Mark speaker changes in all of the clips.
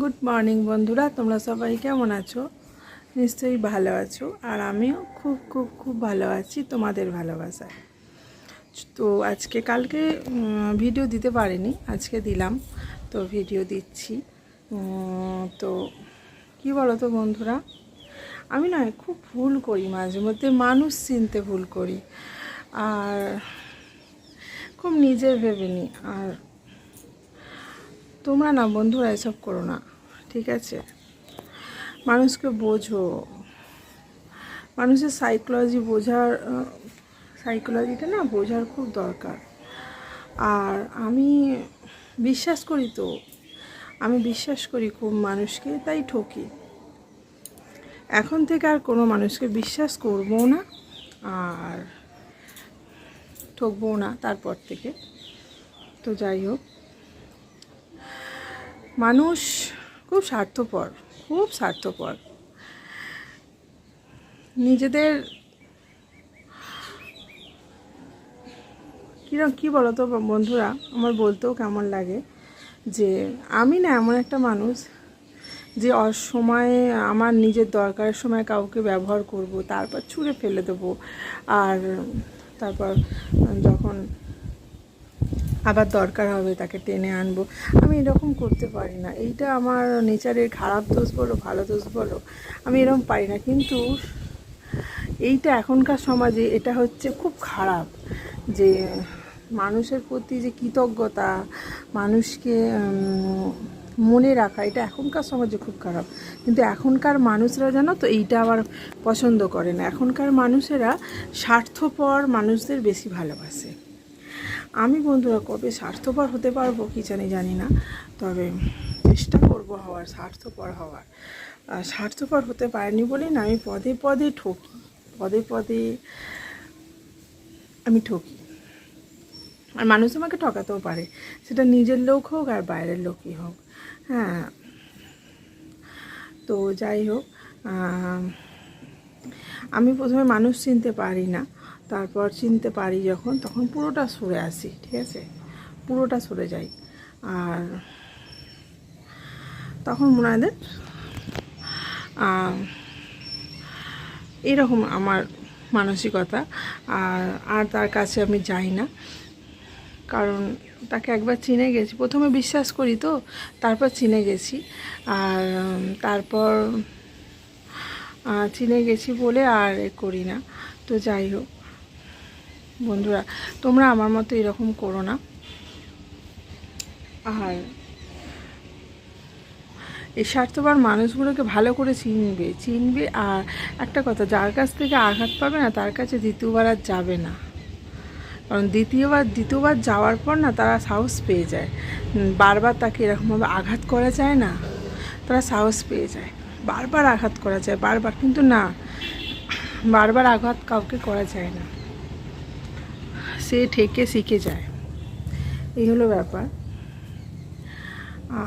Speaker 1: Good morning বন্ধুরা। তোমরা সবাই কেমন আছো? নিশ্চয়ই ভালো আছো। আর আমিও খুব খুব খুব ভালো আছি তোমাদের ভালোবাসায়। তো আজকে কালকে ভিডিও দিতে পারিনি, আজকে দিলাম। তো ভিডিও দিচ্ছি। তো কি বলো তো বন্ধুরা? আমি নয় খুব ভুল করি, মাঝে মধ্যে মানুষ চিনতে ভুল করি। আর খুব নিজের ভেবে নিই। আর তোমরা না বন্ধুরা এসব করো না, ঠিক আছে? মানুষকে বোঝো। মানুষের সাইকোলজি বোঝার সাইকোলজিটা না বোঝার খুব দরকার। আর আমি বিশ্বাস করি তো, আমি বিশ্বাস করি খুব মানুষকে, তাই ঠকি। এখন থেকে আর কোনো মানুষকে বিশ্বাস করব না, আর ঠকবো না তারপর থেকে। তো যাই হোক। মানুষ খুব স্বার্থপর খুব স্বার্থপর। নিজেদের কিরম কী বলো তো বন্ধুরা, আমার বলতেও কেমন লাগে যে, আমি না এমন একটা মানুষ যে অসময়ে আমার নিজের দরকারের সময় কাউকে ব্যবহার করব, তারপর ছুঁড়ে ফেলে দেবো। আর তারপর যখন আবার দরকার হবে, তাকে টেনে আনব। আমি এরকম করতে পারি না। এইটা আমার নেচারের খারাপ দোষ বলো, ভালো দোষ বলো, আমি এরকম পারি না। কিন্তু এইটা এখনকার সমাজে এটা হচ্ছে খুব খারাপ যে মানুষের প্রতি যে কৃতজ্ঞতা, মানুষকে মনে রাখা, এটা এখনকার সমাজে খুব খারাপ। কিন্তু এখনকার মানুষরা জানো তো, এইটা আবার পছন্দ করে না। এখনকার মানুষেরা স্বার্থপর মানুষদের বেশি ভালোবাসে। আমি বন্ধুরা কবে স্বার্থপর হতে পারব কি জানি জানি না। তবে চেষ্টা করব হওয়ার, স্বার্থপর হওয়ার। স্বার্থপর হতে পারিনি বলেই না, আমি পদে পদে ঠকি। পদে পদে আমি ঠকি। আর মানুষ আমাকে ঠকাতেও পারে। সেটা নিজের লোক হোক আর বাইরের লোকই হোক। হ্যাঁ। তো যাই হোক আমি প্রথমে মানুষ চিনতে পারি না। তারপর চিনতে পারি যখন তখন পুরোটা সরে আসি ঠিক আছে? পুরোটা সরে যাই। আর তখন মনে হয় যে, এরকম আমার মানসিকতা। আর আর তার কাছে আমি যাই না। কারণ তাকে একবার চিনে গেছি। প্রথমে বিশ্বাস করি তো তারপর চিনে গেছি। আর তারপর চিনে গেছি বলে আর করি না। তো যাই হোক। বন্ধুরা, তোমরা আমার মতো এরকম করো না। আর এই স্বার্থপর মানুষগুলোকে ভালো করে চিনবে চিনবে আর একটা কথা, যার কাছ থেকে আঘাত পাবে না, তার কাছে দ্বিতীয়বার আর যাবে না। কারণ দ্বিতীয়বার দ্বিতীয়বার যাওয়ার পর না তারা সাহস পেয়ে যায়। বারবার তাকে এরকমভাবে আঘাত করা যায় না, তারা সাহস পেয়ে যায়। বারবার আঘাত করা যায়, বারবার, কিন্তু না, বারবার আঘাত কাউকে করা যায় না। সে ঠেকে শিখে যায়। এই হলো ব্যাপার।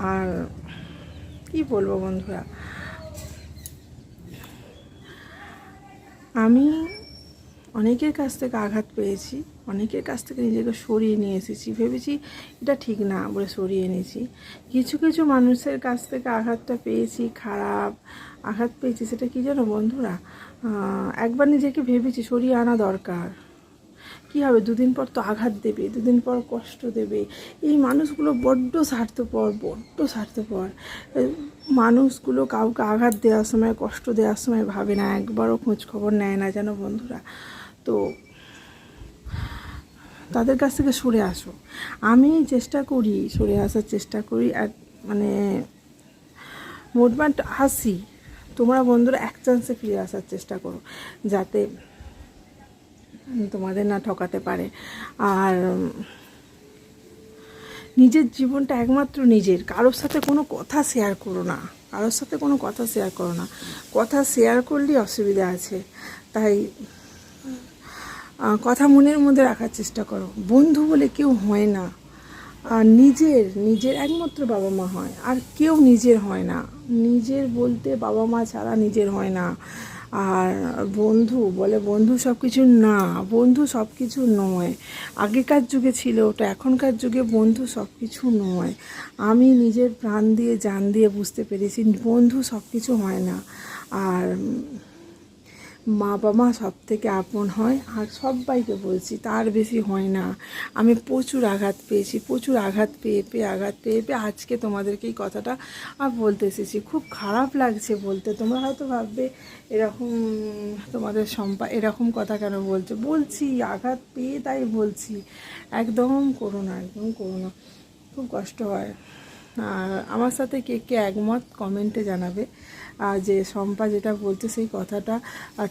Speaker 1: আর কি বলব বন্ধুরা? আমি অনেকের কাছ থেকে আঘাত পেয়েছি, অনেকের কাছ থেকে নিজেকে সরিয়ে নিয়ে এসেছি। ভেবেছি এটা ঠিক না বলে সরিয়ে এনেছি। কিছু কিছু মানুষের কাছ থেকে আঘাতটা পেয়েছি, খারাপ আঘাত পেয়েছি, সেটা কি জানো বন্ধুরা? একবার নিজেকে ভেবেছি সরিয়ে আনা দরকার। কী হবে? দুদিন পর তো আঘাত দেবে, দুদিন পর কষ্ট দেবে। এই মানুষগুলো বড্ড স্বার্থপর বড্ড স্বার্থপর। মানুষগুলো কাউকে আঘাত দেওয়ার সময়, কষ্ট দেওয়ার সময় ভাবে না, একবারও খোঁজ খবর নেয় না যেন বন্ধুরা। তো তাদের কাছ থেকে সরে আসো। আমি চেষ্টা করি, সরে আসার চেষ্টা করি। আর মানে মোটমাট হাসি তোমরা বন্ধুরা এক চান্সে ফিরে আসার চেষ্টা করো। যাতে তোমাদের না ঠকাতে পারে। আর নিজের জীবনটা একমাত্র নিজের। কারোর সাথে কোনো কথা শেয়ার করো না। কারোর সাথে কোনো কথা শেয়ার করো না। কথা শেয়ার করলেই অসুবিধা আছে। তাই কথা মনের মধ্যে রাখার চেষ্টা করো। বন্ধু বলে কেউ হয় না। আর নিজের নিজের একমাত্র বাবা মা হয়। আর কেউ নিজের হয় না। নিজের বলতে বাবা মা ছাড়া নিজের হয় না। আর বন্ধু বলে, বন্ধু সব কিছু না, বন্ধু সব কিছু নয়। আগেকার যুগে ছিল ওটা, এখনকার যুগে বন্ধু সব কিছু নয়। আমি নিজের প্রাণ দিয়ে, জান দিয়ে বুঝতে পেরেছি, বন্ধু সব কিছু হয় না। আর মা বাবা সব থেকে আপন হয়, আর সবাইকে বলছি তার বেশি হয় না। আমি প্রচুর আঘাত পেয়েছি, প্রচুর আঘাত পেয়ে পেয়ে, আঘাত পেয়ে পেয়ে আজকে তোমাদেরকে এই কথাটা আর বলতে এসেছি। খুব খারাপ লাগছে বলতে, তোমরা হয়তো ভাববে এরকম তোমাদের সম্পা, এরকম কথা কেন বলছো? বলছি, আঘাত পেয়ে তাই বলছি। একদম করো না, একদম করো না। খুব কষ্ট হয়। আমার সাথে কে কে একমত কমেন্টে জানাবে। আর যে শম্পা যেটা বলছে সেই কথাটা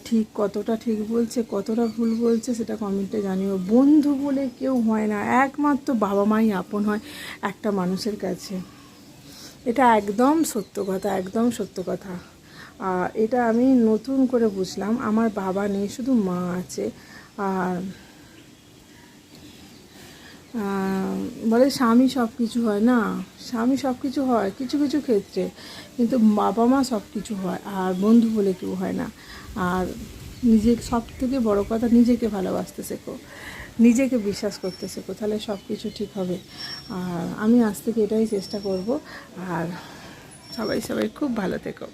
Speaker 1: ঠিক কতটা ঠিক বলছে, কতটা ভুল বলছে সেটা কমেন্টে জানিও। বন্ধু বলে কেউ হয় না, একমাত্র বাবা মাই আপন হয় একটা মানুষের কাছে। এটা একদম সত্য কথা, একদম সত্য কথা। এটা আমি নতুন করে বুঝলাম, আমার বাবা নেই, শুধু মা আছে। আর বলে স্বামী সব কিছু হয় না। স্বামী সব কিছু হয় কিছু কিছু ক্ষেত্রে, কিন্তু বাবা মা সব কিছু হয় আর বন্ধু বলে কেউ হয় না। আর নিজে সব থেকে বড় কথা নিজেকে ভালোবাসতে শেখো, নিজেকে বিশ্বাস করতে শেখো, তাহলে সব কিছু ঠিক হবে। আর আমি আজ থেকে এটাই চেষ্টা করব। আর সবাই সবাই খুব ভালো থেকো।